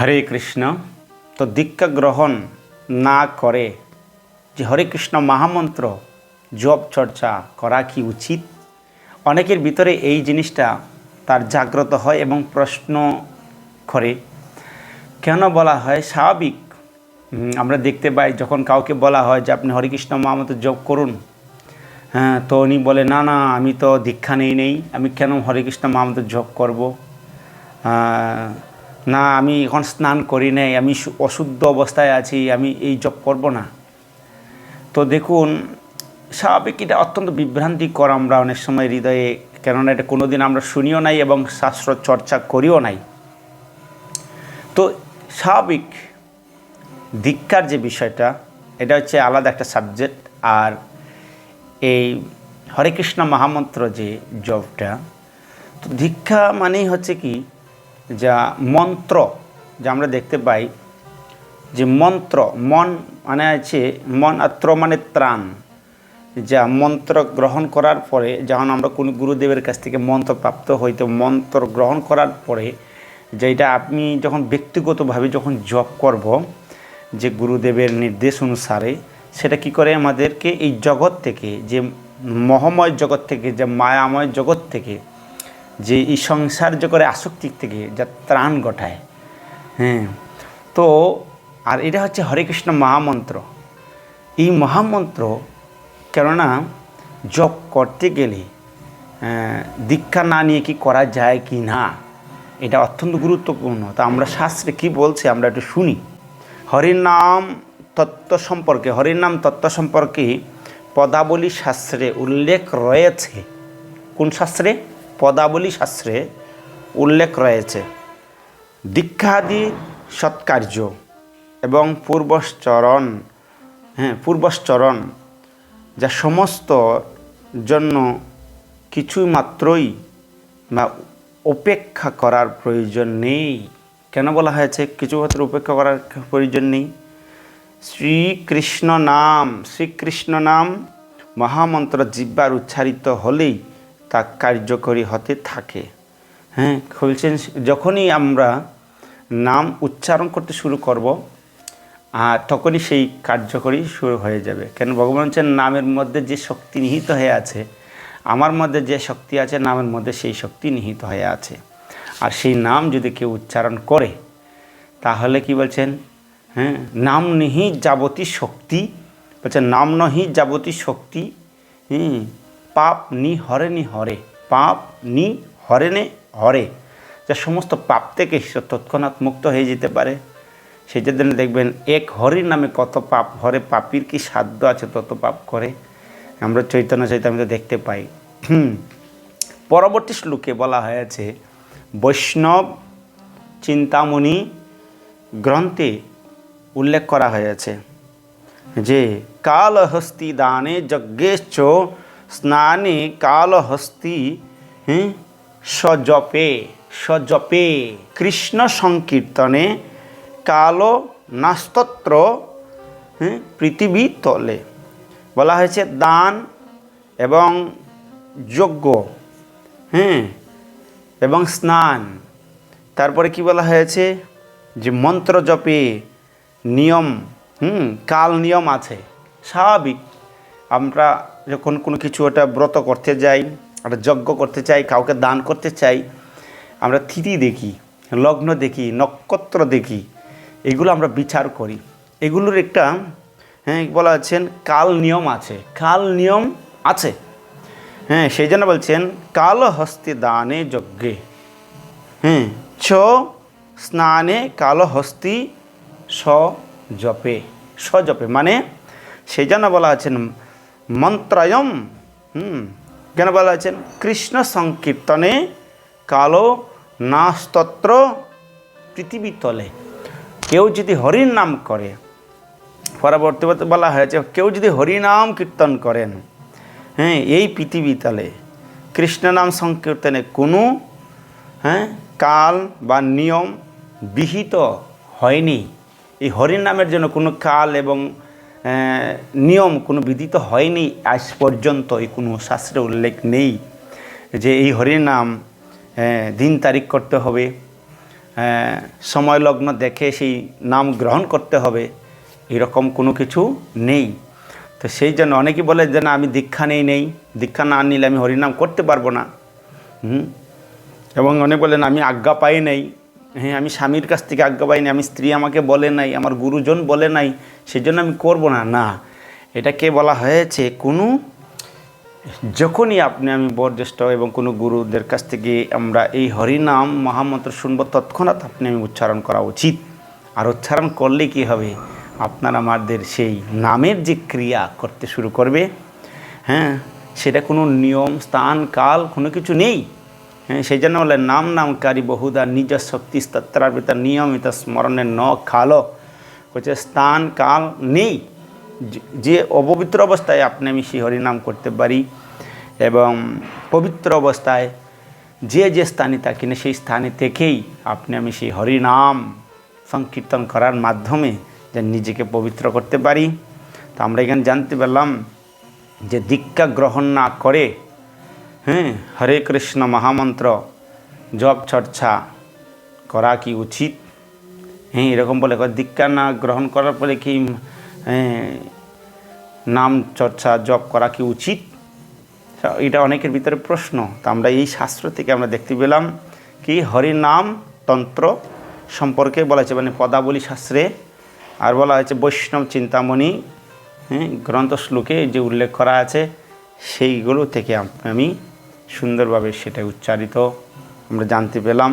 হরে কৃষ্ণ, তো দীক্ষা গ্রহণ না করে যে হরে কৃষ্ণ মহামন্ত্র, জপ চর্চা করা কি উচিত? অনেকের ভিতরে এই জিনিসটা তার জাগ্রত হয় এবং প্রশ্ন করে। কেন বলা হয়? স্বাভাবিক। আমরা দেখতে পাই যখন কাউকে বলা হয় যে আপনি হরিকৃষ্ণ মহামন্ত্র জপ করুন হ্যাঁ তো উনি বলে, না না, আমি তো দীক্ষা নেই নেই। আমি কেন হরেকৃষ্ণ মহামন্ত্র জপ করব? না, আমি এখন স্নান করি নাই, আমি অশুদ্ধ অবস্থায় আছি, আমি এই জব করব না। তো দেখুন, স্বাভাবিক এটা অত্যন্ত বিভ্রান্তিকর আমরা অনেক সময় হৃদয়ে, কেননা এটা কোনোদিন আমরা শুনিও নাই এবং শাস্ত্র চর্চা করিও নাই। তো স্বাভাবিক দীক্ষার যে বিষয়টা, এটা হচ্ছে আলাদা একটা সাবজেক্ট আর এই হরে কৃষ্ণ মহামন্ত্র যে জবটা তো দীক্ষা মানেই হচ্ছে কি যা মন্ত্র, যা আমরা দেখতে পাই, যে মন্ত্র, মন মানে আছে মন আর ত্র মানে ত্রাণ। যা মন্ত্র গ্রহণ করার পরে যখন আমরা কোনো গুরুদেবের কাছ থেকে মন্ত্র প্রাপ্ত হইতে মন্ত্র গ্রহণ করার পরে যেটা আপনি যখন ব্যক্তিগতভাবে যখন জপ করব, যে গুরুদেবের নির্দেশ অনুসারে, সেটা কি করে আমাদেরকে এই জগৎ থেকে, যে মহাময় জগৎ থেকে, যে মায়াময় জগৎ থেকে যে এই সংসার করে আসক্তি থেকে যা ত্রাণ ঘটায়। হ্যাঁ তো আর এটা হচ্ছে হরে কৃষ্ণ মহামন্ত্র। এই মহামন্ত্র, কেননা জপ করতে গেলে দীক্ষা না নিয়ে কি করা যায় কি না, এটা অত্যন্ত গুরুত্বপূর্ণ। তা আমরা শাস্ত্রে কি বলছে আমরা একটু শুনি। হরির নাম তত্ত্ব সম্পর্কে, হরির নাম তত্ত্ব সম্পর্কে পদাবলী শাস্ত্রে উল্লেখ রয়েছে। কোন শাস্ত্রে? পদাবলী শাস্ত্রে উল্লেখ রয়েছে, দীক্ষাদি সৎকার্য এবং পূর্বশ্চরণ হ্যাঁ পূর্বশ্চরণ, যা সমস্ত জন্য কিছু মাত্রই বা উপেক্ষা করার প্রয়োজন নেই। কেন বলা হয়েছে? কিছু মাত্র উপেক্ষা করার প্রয়োজন নেই। শ্রীকৃষ্ণ নাম শ্রীকৃষ্ণ নাম মহামন্ত্র জিব্বার উচ্চারিত হলেই তা কার্যকরী হতে থাকে। হ্যাঁ খুলছেন যখনই আমরা নাম উচ্চারণ করতে শুরু করব, আর তখনই সেই কার্যকরী শুরু হয়ে যাবে। কেন? ভগবান হচ্ছেন নামের মধ্যে যে শক্তি নিহিত হয়ে আছে, আমার মধ্যে যে শক্তি আছে, নামের মধ্যে সেই শক্তি নিহিত হয়ে আছে। আর সেই নাম যদি কেউ উচ্চারণ করে, তাহলে কি বলছেন? হ্যাঁ নাম নিহি যাবতী শক্তি, বলছেন নাম নহি যাবতী শক্তি, হুম পাপ নি হরে নি হরে, পাপ নি হরে নে হরে। যা সমস্ত পাপ থেকে সে তৎক্ষণাৎ মুক্ত হয়ে যেতে পারে। সেই জন্য দেখবেন এক হরির নামে কত পাপ হরে, পাপির কি সাধ্য আছে তত পাপ করে? আমরা চৈতন্য চৈতন্য দেখতে পাই। পরবর্তী শ্লোকে বলা হয়েছে, বৈষ্ণব চিন্তামণি গ্রন্থে উল্লেখ করা হয়েছে যে, কালহস্তি দানে যজ্ঞেশ্চ স্নানে কালহস্তি হ্যাঁ, সজপে সজপে। কৃষ্ণ সংকীর্তনে কাল নাস্তত্র পৃথিবী তলে। বলা হয়েছে দান এবং যজ্ঞ হ্যাঁ এবং স্নান। তারপরে কি বলা হয়েছে? যে মন্ত্র জপে নিয়ম হুম কাল নিয়ম আছে। স্বাভাবিক। আমরা যখন কোনো কিছু একটা ব্রত করতে যাই, একটা যজ্ঞ করতে চাই, কাউকে দান করতে চাই, আমরা থিতি দেখি, লগ্ন দেখি, নক্ষত্র দেখি, এগুলো আমরা বিচার করি। এগুলোর একটা হ্যাঁ বলা আছেন কাল নিয়ম আছে। কাল নিয়ম আছে। হ্যাঁ সেই জন্য বলছেন, কাল হস্তে দানে যজ্ঞে। হ্যাঁ ছ স্নানে কালহস্তি স জপে। স জপে মানে সেই জন্য বলা আছেন মন্ত্রায়ম, হুম, কেন বলা আছেন কৃষ্ণ সংকীর্তনে কালো নাস্তত্র পৃথিবী তলে। কেউ যদি হরির নাম করে, পরবর্তী বলা হয়েছে, কেউ যদি হরিনাম কীর্তন করেন হ্যাঁ এই পৃথিবী তলে, কৃষ্ণ নাম সংকীর্তনে কোনো হ্যাঁ কাল বা নিয়ম বিহিত হয়নি। এই হরিনামের জন্য কোনো কাল এবং নিয়ম কোনো বিধিত হয়নি, আজ পর্যন্ত এই কোনো শাস্ত্রে উল্লেখ নেই যে এই হরির নাম দিন তারিখ করতে হবে সময় লগ্ন দেখে সেই নাম গ্রহণ করতে হবে, এরকম কোনো কিছু নেই। তো সেই জন্য অনেকেই বলে যে না, আমি দীক্ষা নেই নেই। দীক্ষা না নিলে আমি হরিনাম করতে পারব না। হুম? এবং অনেক বলেন আমি আজ্ঞা পাই নাই। হ্যাঁ আমি স্বামীর কাছ থেকে আজ্ঞা পাইনি, আমি স্ত্রী আমাকে বলে নাই, আমার গুরুজন বলে নাই, সেজন্য আমি করব না। না, এটাকে বলা হয়েছে কোনো, যখনই আপনি, আমি বয়োজ্যেষ্ঠ এবং কোনো গুরুদের কাছ থেকে আমরা এই হরিনাম মহামন্ত্র শুনব, তৎক্ষণাৎ আপনি আমি উচ্চারণ করা উচিত। আর উচ্চারণ করলে কি হবে? আপনার আমাদের সেই নামের যে ক্রিয়া করতে শুরু করবে। হ্যাঁ সেটা কোনো নিয়ম, স্থান, কাল কোনো কিছু নেই। হ্যাঁ সেই জন্য বলে, নাম নামকারী বহুদা নিজ শক্তি তত্রার্পিত নিয়মিত স্মরণে ন খালো। হচ্ছে স্থান, কাল নেই। যে- যে অপবিত্র অবস্থায় আপনি আমি সেই হরিনাম করতে পারি এবং পবিত্র অবস্থায় যে যে স্থানে থাকি না সেই স্থানে থেকেই আপনি আমি সেই হরিনাম সংকীর্তন করার মাধ্যমে যে নিজেকে পবিত্র করতে পারি। তো আমরা এখানে জানতে পারলাম যে দীক্ষা গ্রহণ না করে হ্যাঁ হরে কৃষ্ণ মহামন্ত্র জপ চর্চা করা কি উচিত হ্যাঁ এরকম বলে দীক্ষা না গ্রহণ করার পরে কি নাম চর্চা, জপ করা কি উচিত? এটা অনেকের ভিতরে প্রশ্ন। তো আমরা এই শাস্ত্র থেকে আমরা দেখতে পেলাম কি, হরিনাম তন্ত্র সম্পর্কে বলা হয়েছে মানে পদাবলী শাস্ত্রে। আর বলা হয়েছে, বৈষ্ণব চিন্তামণি হ্যাঁ গ্রন্থ শ্লোকে যে উল্লেখ করা আছে, সেইগুলো থেকে আমি সুন্দরভাবে সেটা উচ্চারিত আমরা জানতে পেলাম।